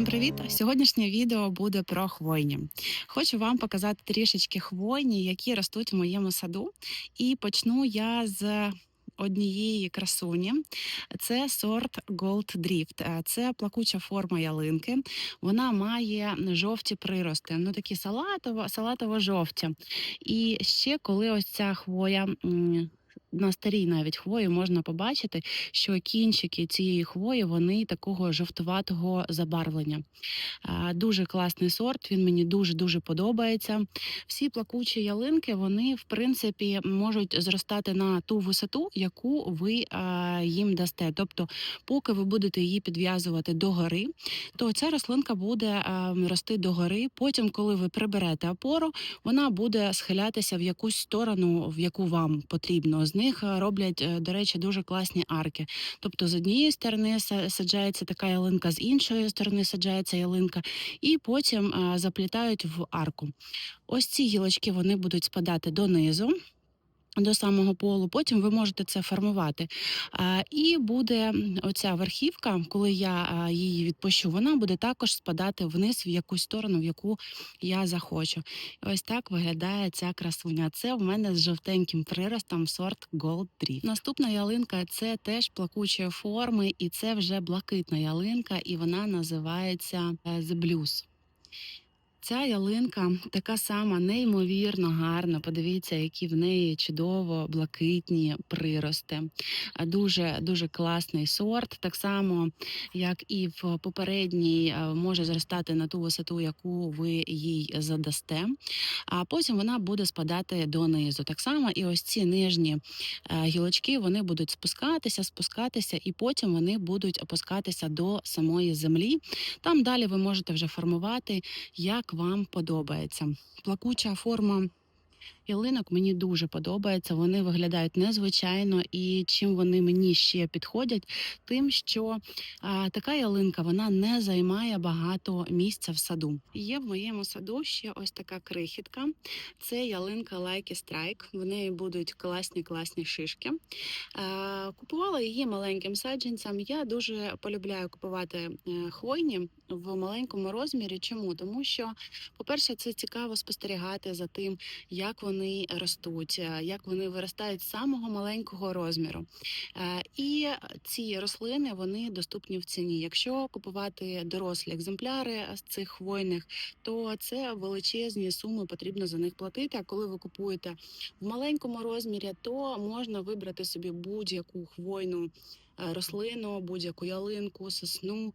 Всім привіт! Сьогоднішнє відео буде про хвойні. Хочу вам показати трішечки хвойні, які ростуть в моєму саду. І почну я з однієї красуні. Це сорт Gold Drift. Це плакуча форма ялинки. Вона має жовті прирости, ну такі салатово, салатово-жовті. І ще коли ось ця хвоя. На старій навіть хвої можна побачити, що кінчики цієї хвої вони такого жовтуватого забарвлення. Дуже класний сорт. Він мені дуже дуже подобається. Всі плакучі ялинки вони в принципі можуть зростати на ту висоту, яку ви їм дасте. Тобто, поки ви будете її підв'язувати до гори, то ця рослинка буде рости до гори. Потім, коли ви приберете опору, вона буде схилятися в якусь сторону, в яку вам потрібно. Них роблять, е, до речі, дуже класні арки. Тобто, з однієї сторони саджається така ялинка, з іншої сторони саджається ялинка, і потім заплітають в арку. Ось ці гілочки вони будуть спадати донизу. До самого полу, потім ви можете це формувати. І буде оця верхівка, коли я її відпущу, вона буде також спадати вниз в якусь сторону, в яку я захочу. І ось так виглядає ця красуня. Це в мене з жовтеньким приростом сорт Gold Drift. Наступна ялинка це теж плакучої форми, і це вже блакитна ялинка, і вона називається е, The Blues. Ця ялинка така сама неймовірно гарна. Подивіться, які в неї чудово блакитні прирости. Дуже дуже класний сорт. Так само, як і в попередній, е, може зростати на ту висоту, яку ви їй задасте. А потім вона буде спадати донизу. Так само, і ось ці нижні е, гілочки вони будуть спускатися, спускатися, і потім вони будуть опускатися до самої землі. Там далі ви можете вже формувати як вам подобається. Плакуча форма ялинок мені дуже подобається. Вони виглядають незвичайно, і чим вони мені ще підходять, тим, що а, така ялинка вона не займає багато місця в саду. Є в моєму саду ще ось така крихітка. Це ялинка Лайки Страйк. В неї будуть класні класні шишки. Е, Купувала її маленьким саджанцям. Я дуже полюбляю купувати е, хвойні в маленькому розмірі. Чому? Тому що, по-перше, це цікаво спостерігати за тим, як вони ростуть, е, як вони виростають з самого маленького розміру. Е, І ці рослини вони доступні в ціні. Якщо купувати дорослі екземпляри з цих хвойних, то це величезні суми потрібно за них платити. А коли ви купуєте в маленькому розмірі, то можна вибрати собі будь-яку хвойну е, рослину, будь-яку ялинку, сосну,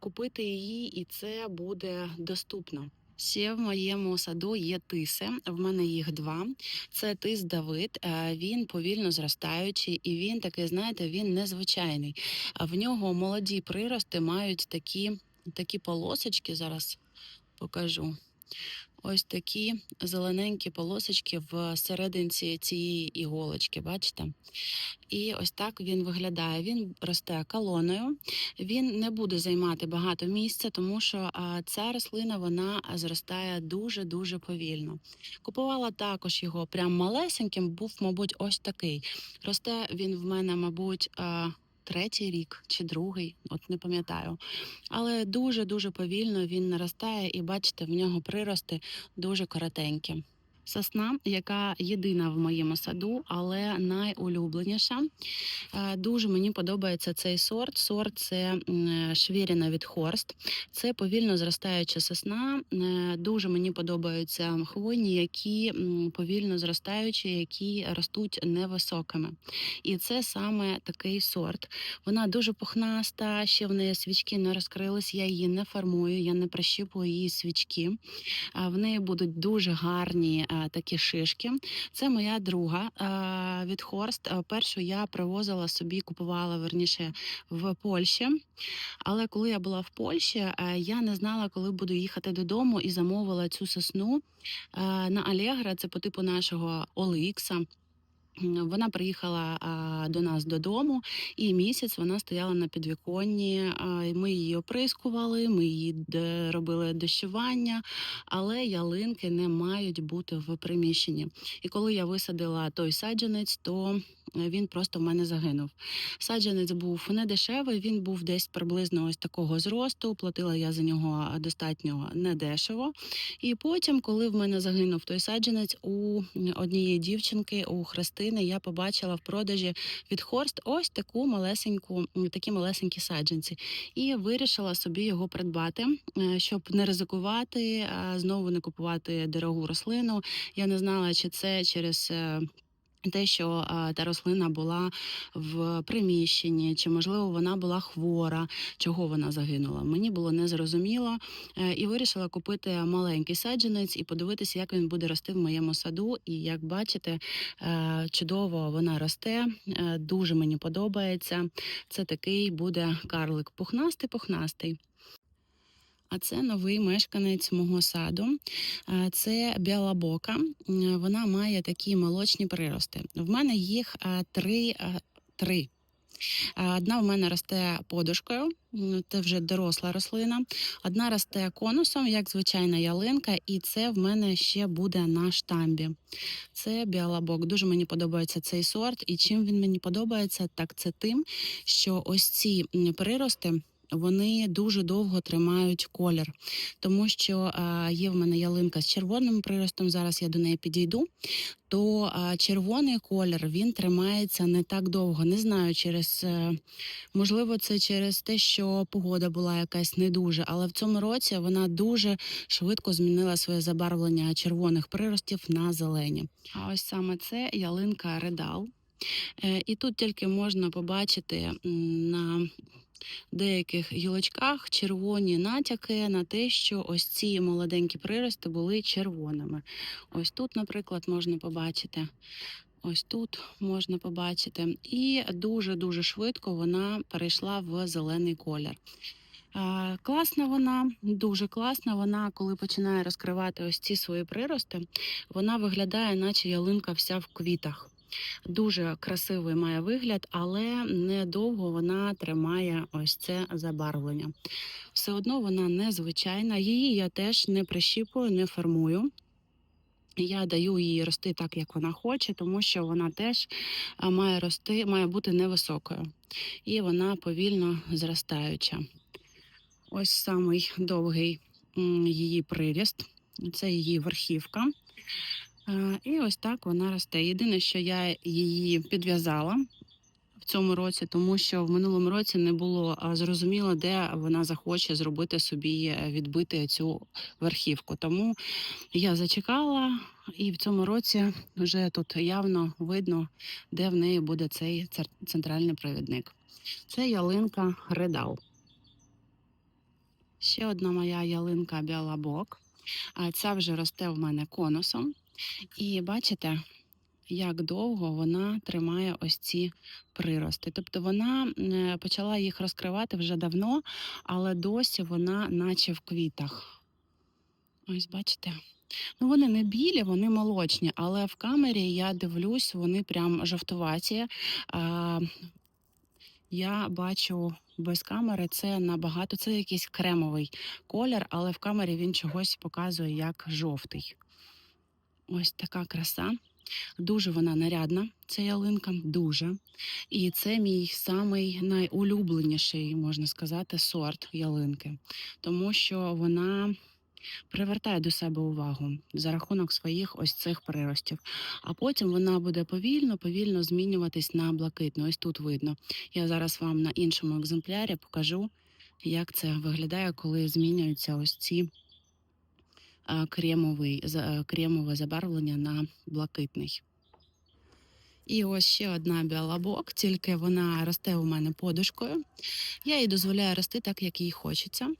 купити її, і це буде доступно. Ще в моєму саду є тиси. В мене їх два. Це тис Давид. е, Він повільно зростаючий, і він такий, знаєте, він незвичайний. А В нього молоді прирости мають такі, такі полосочки. Зараз покажу. Ось такі зелененькі полосочки в серединці цієї іголочки, бачите? І ось так він виглядає. Він росте колоною, він не буде займати багато місця, тому що ця рослина вона зростає дуже дуже повільно. Купувала також його прям малесеньким, був, мабуть, ось такий. Росте він в мене, мабуть. Третій рік чи другий, от не пам'ятаю. Але дуже дуже повільно він наростає, і бачите, в нього прирости дуже коротенькі. Сосна, яка єдина в моєму саду, але найулюбленіша. Е, Дуже мені подобається цей сорт. Сорт це швіріна від Хорст. Це повільно зростаюча сосна. Е, Дуже мені подобаються хвойні, які повільно зростаючі, які ростуть невисокими. І це саме такий сорт. Вона дуже пухнаста, ще в неї свічки не розкрились. Я її не формую, я не прищіпую її свічки. В неї будуть дуже гарні е, такі шишки. Це моя друга е, від Хорст. Е, Першу я привозила собі, купувала верніше в Польщі. Але коли я була в Польщі, е, я не знала, коли буду їхати додому, і замовила цю сосну е, на алегра, це по типу нашого OLX. Вона приїхала до нас додому, і місяць вона стояла на підвіконні. Ми її оприскували, ми її робили дощування, але ялинки не мають бути в приміщенні. І коли я висадила той саджанець, то він просто в мене загинув. Саджанець був не дешевий, він був десь приблизно ось такого зросту. Платила я за нього достатньо недешево. І потім, коли в мене загинув той саджанець, у однієї дівчинки, у Христини, я побачила в продажі від Хорст ось таку малесеньку, такі малесенькі саджанці, і вирішила собі його придбати, е, щоб не ризикувати, знову не купувати дорогу рослину. Я не знала, чи це через. Те, що та рослина була в приміщенні, чи можливо вона була хвора, чого вона загинула. Мені було незрозуміло е, і вирішила купити маленький саджанець і подивитися, як він буде рости в моєму саду. І як бачите, е, чудово вона росте, е, дуже мені подобається. Це такий буде карлик пухнастий, пухнастий. А це новий мешканець мого саду. Це біалабока. М, Вона має такі молочні прирости. В мене їх три. три. Одна в мене росте подушкою, це вже доросла рослина. Одна росте конусом, як звичайна ялинка, і це в мене ще буде на штамбі. Це біалабок. Дуже мені подобається цей сорт. І чим він мені подобається, так це тим, що ось ці прирости. Вони дуже довго тримають колір, тому що є в мене ялинка з червоним приростом. Зараз я до неї підійду. То червоний колір він тримається не так довго. Не знаю, через е, можливо, це через те, що погода була якась не дуже, але в цьому році вона дуже швидко змінила своє забарвлення червоних приростів на зелені. А ось саме це ялинка Редал. І тут тільки можна побачити м, на деяких гілочках червоні натяки на те, що ось ці молоденькі прирости були червоними. Ось тут, наприклад, можна побачити. Ось тут можна побачити, і дуже дуже швидко вона перейшла в зелений колір. Класна вона, дуже класна. Вона, коли починає розкривати ось ці свої прирости, вона виглядає, наче ялинка вся в квітах. Дуже красивий має вигляд, але недовго вона тримає ось це забарвлення. Все одно вона незвичайна. Її я теж не прищіпую, не формую. Я даю їй рости так, як вона хоче, тому що вона теж має рости, має бути невисокою. І вона повільно зростаюча. Ось самий довгий її приріст. Це її верхівка. Е, І ось так вона росте. Єдине, що я її підв'язала в цьому році, тому що в минулому році не було зрозуміло, де вона захоче зробити собі е, відбити цю верхівку. Тому я зачекала, і в цьому році вже тут явно видно, де в неї буде цей центральний провідник. Це ялинка Редал. Ще одна моя ялинка Біалабок. Ця вже росте в мене конусом. І бачите, як довго вона тримає ось ці прирости. Тобто вона е, почала їх розкривати вже давно, але досі вона наче в квітах. Ось бачите. Ну, вони не білі, вони молочні, але в камері я дивлюсь, вони прям жовтуваті. Я бачу без камери це набагато, це якийсь кремовий колір, але в камері він чогось показує як жовтий. Ось така краса. Дуже вона нарядна, ця ялинка, дуже. І це мій самий найулюбленіший, можна сказати, сорт ялинки, тому що вона привертає до себе увагу за рахунок своїх ось цих приростів. А потім вона буде повільно, повільно змінюватись на блакитну. Ось тут видно. Я зараз вам на іншому екземплярі покажу, як це виглядає, коли змінюються ось ці кремовий, за- кремове забарвлення на блакитний. І ось ще одна біалабок, тільки вона росте у мене подушкою. Я їй дозволяю рости так, як їй хочеться.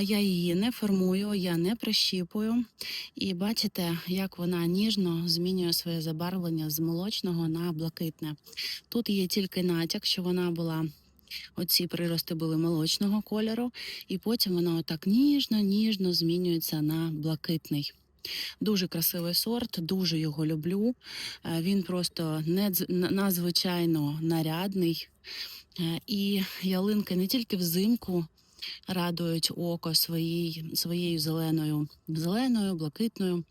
Я її не формую, я не прищіпую. І бачите, як вона ніжно змінює своє забарвлення з молочного на блакитне. Тут є тільки натяк, що вона була. Оці прирости були молочного кольору, і потім вона отак ніжно, ніжно змінюється на блакитний. Дуже красивий сорт, дуже його люблю. Е, Він просто надзвичайно нарядний. Е, І ялинки не тільки взимку радують око своїй, своєю зеленою, зеленою, блакитною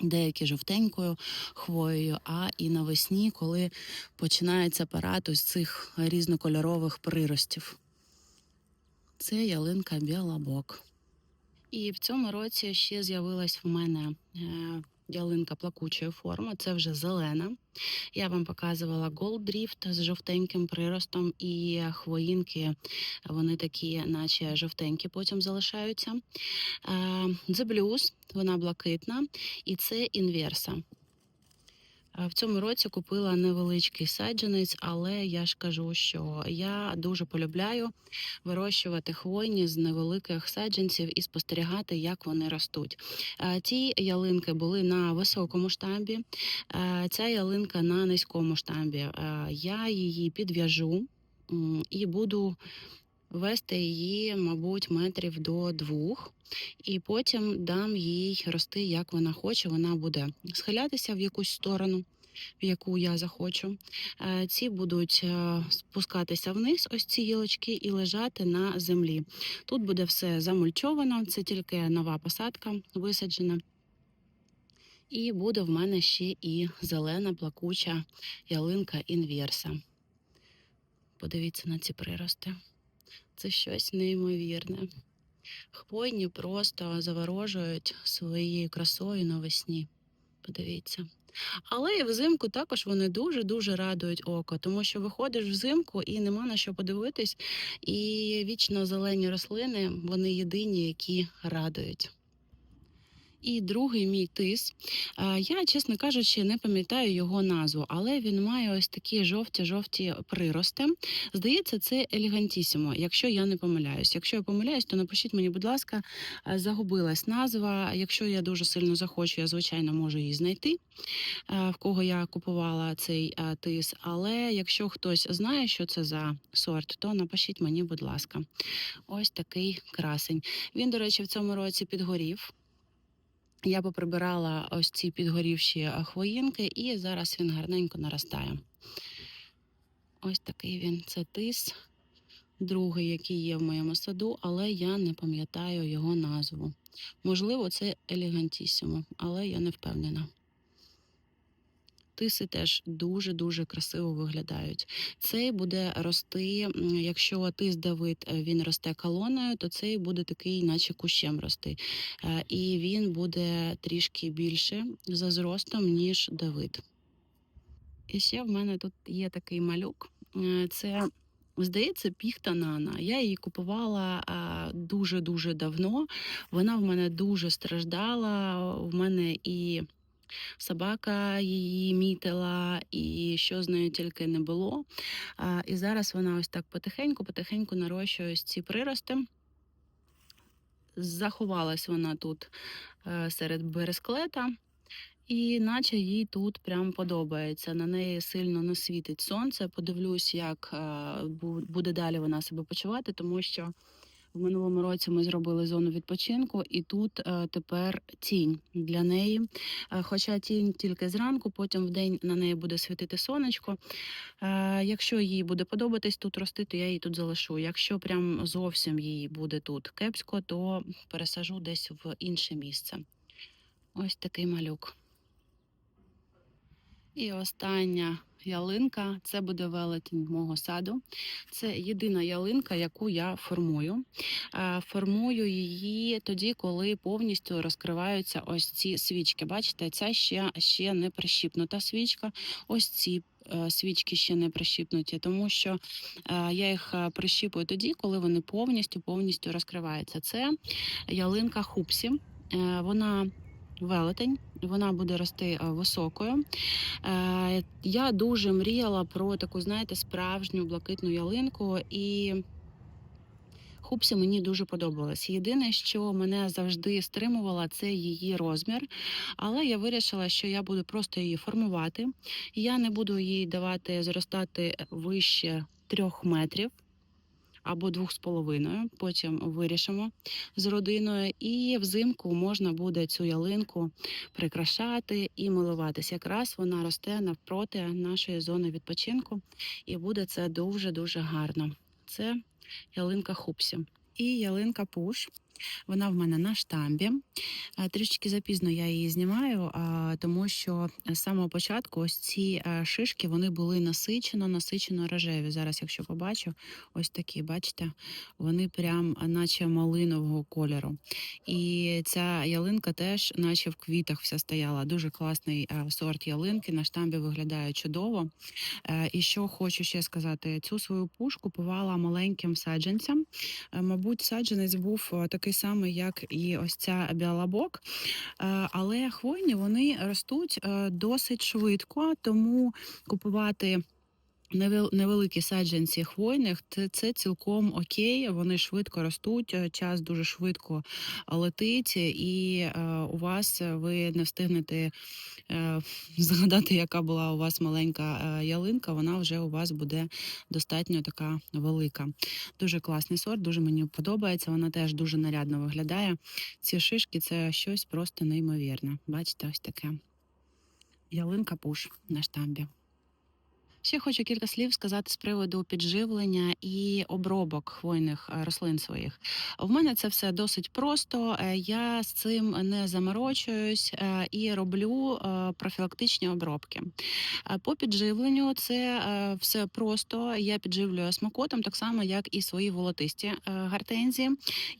деякі жовтенькою хвоєю, а і навесні, коли починається парад ось цих різнокольорових приростів. Це ялинка Білобок. І в цьому році ще з'явилась в мене е, ялинка плакучої форми. Це вже зелена. Я вам показувала голдріфт з жовтеньким приростом, і хвоїнки вони такі, наче жовтенькі, потім залишаються. Е, The Blues, вона блакитна, і це інверса. В цьому році купила невеличкий саджанець, але я ж кажу, що я дуже полюбляю вирощувати хвойні з невеликих саджанців і спостерігати, як вони ростуть. Ті ялинки були на високому штамбі, ця ялинка на низькому штамбі. Я її підв'яжу і буду вести її, мабуть, метрів до двох. І потім дам їй рости, як вона хоче. Вона буде схилятися в якусь сторону, в яку я захочу. Е, Ці будуть е, спускатися вниз, ось ці гілочки, і лежати на землі. Тут буде все замульчовано, це тільки нова посадка висаджена. І буде в мене ще і зелена плакуча ялинка інверса. Подивіться на ці прирости. Це щось неймовірне. Хвойні просто заворожують своєю красою навесні. Подивіться. Але і взимку також вони дуже-дуже радують око, тому що виходиш взимку і нема на що подивитись. І вічно зелені рослини вони єдині, які радують. І другий мій тис. Е, Я, чесно кажучи, не пам'ятаю його назву, але він має ось такі жовті-жовті прирости. Здається, це елегантісімо, якщо я не помиляюсь. Якщо я помиляюсь, то напишіть мені, будь ласка, е, загубилась назва. Якщо я дуже сильно захочу, я звичайно можу її знайти, е, в кого я купувала цей тис. Але якщо хтось знає, що це за сорт, то напишіть мені, будь ласка. Ось такий красень. Він, до речі, в цьому році підгорів. Я поприбирала ось ці підгорівші хвоїнки, і зараз він гарненько наростає. Ось такий він. Це тис, другий, який є в моєму саду, але я не пам'ятаю його назву. Можливо, це елегантісімо, але я не впевнена. Тиси теж дуже-дуже красиво виглядають. Цей буде рости, якщо тис Давид е, він росте колоною, то цей буде такий, наче кущем рости. Е, І він буде трішки більше за зростом, ніж Давид. І ще в мене тут є такий малюк. Е, Це, здається, піхта Нана. Я її купувала дуже-дуже давно. Вона в мене дуже страждала. В мене і собака її мітила, і що з нею тільки не було. І зараз вона ось так потихеньку-потихеньку нарощує ось ці прирости. Заховалась вона тут е, серед бересклета. І наче їй тут прям подобається. На неї сильно не світить сонце. Подивлюсь, як е, буде далі вона себе почувати, тому що в минулому році ми зробили зону відпочинку, і тут е, тепер тінь для неї. Е, Хоча тінь тільки зранку, потім в день на неї буде світити сонечко. Е, Якщо їй буде подобатись тут рости, то я її тут залишу. Якщо прям зовсім їй буде тут кепсько, то пересажу десь в інше місце. Ось такий малюк. І остання ялинка це буде велетень мого саду. Це єдина ялинка, яку я формую. Е, Формую її тоді, коли повністю розкриваються ось ці свічки. Бачите, ця ще, ще не прищіпнута свічка. Ось ці. е, Свічки ще не прищіпнуті, тому що е, я їх прищіпую тоді, коли вони повністю повністю розкриваються. Це ялинка хупсі. Вона велетень, вона буде рости е, високою. Е, Я дуже мріяла про таку, знаєте, справжню блакитну ялинку, і хупсі мені дуже подобалась. Єдине, що мене завжди стримувало, це її розмір. Але я вирішила, що я буду просто її формувати. Я не буду їй давати зростати вище трьох метрів. Або двох з половиною, потім вирішимо з родиною, і взимку можна буде цю ялинку прикрашати і милуватися. Якраз вона росте навпроти нашої зони відпочинку, і буде це дуже дуже гарно. Це ялинка хупсі. І ялинка пуш Вона в мене на штамбі. Е, Трішки запізно я її знімаю, тому що з самого початку ось ці е, шишки вони були насичено, насичено рожеві. Зараз, якщо побачу, ось такі, бачите, вони прям наче малинового кольору. І ця ялинка теж, наче в квітах, вся стояла. Дуже класний е, сорт ялинки. На штамбі виглядає чудово. Е, І що хочу ще сказати, цю свою пуш купувала маленьким саджанцям. Е, Мабуть, саджанець був е, такий самий, як і ось ця біалабок. Е, Але хвойні вони ростуть е, досить швидко, тому купувати. Невел- Невеликі саджанці хвойних це, цілком окей. Вони швидко ростуть, е, час дуже швидко летить, і е, у вас е, ви не встигнете е, згадати, яка була у вас маленька е, ялинка. Вона вже у вас буде достатньо така велика. Дуже класний сорт, дуже мені подобається. Вона теж дуже нарядно виглядає. Ці шишки це щось просто неймовірне. Бачите, ось таке. Ялинка пуш на штамбі. Ще хочу кілька слів сказати з приводу підживлення і обробок хвойних е, рослин своїх. В мене це все досить просто. е, Я з цим не заморочуюсь е, і роблю профілактичні обробки. По підживленню це все просто. Я підживлюю смакотом, так само як і свої волотисті гортензії.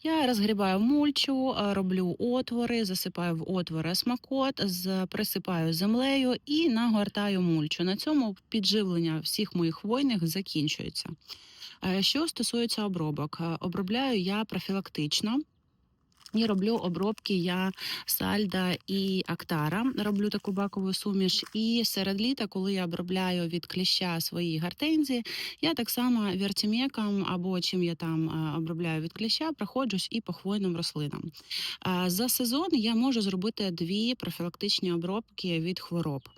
Я розгрібаю мульчу, роблю отвори, засипаю в отвори смакот, з- присипаю землею і нагортаю мульчу. На цьому підживлення всіх моїх хвойних закінчується. Що стосується обробок, обробляю я профілактично. І роблю обробки я сальда і актара. Роблю таку бакову суміш. І серед літа, коли я обробляю від кліща свої гортензії, я так само вертімеком або чим я там обробляю від кліща, проходжусь і по хвойним рослинам. За сезон я можу зробити дві профілактичні обробки від хвороб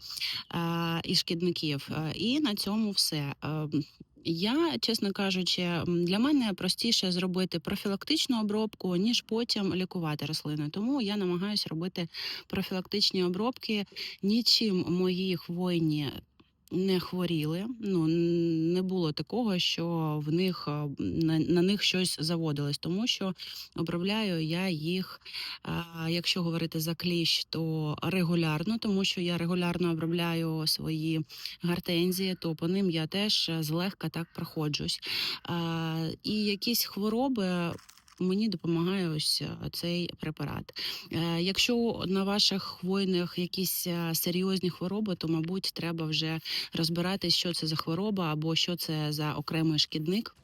і шкідників. І на цьому все. Я, чесно кажучи, для мене простіше зробити профілактичну обробку, ніж потім лікувати рослини. Тому я намагаюся робити профілактичні обробки. Нічим мої хвойні не хворіли. Ну не було такого, що в них на, на них щось заводилось, тому що обробляю я їх, а, якщо говорити за кліщ, то регулярно, тому що я регулярно обробляю свої гортензії, то по ним я теж е, злегка так проходжусь. А, і якісь хвороби. Мені допомагає ось е, цей препарат. Е, Якщо на ваших хвойних якісь е, серйозні хвороби, то мабуть треба вже розбиратись, що це за хвороба або що це за окремий шкідник.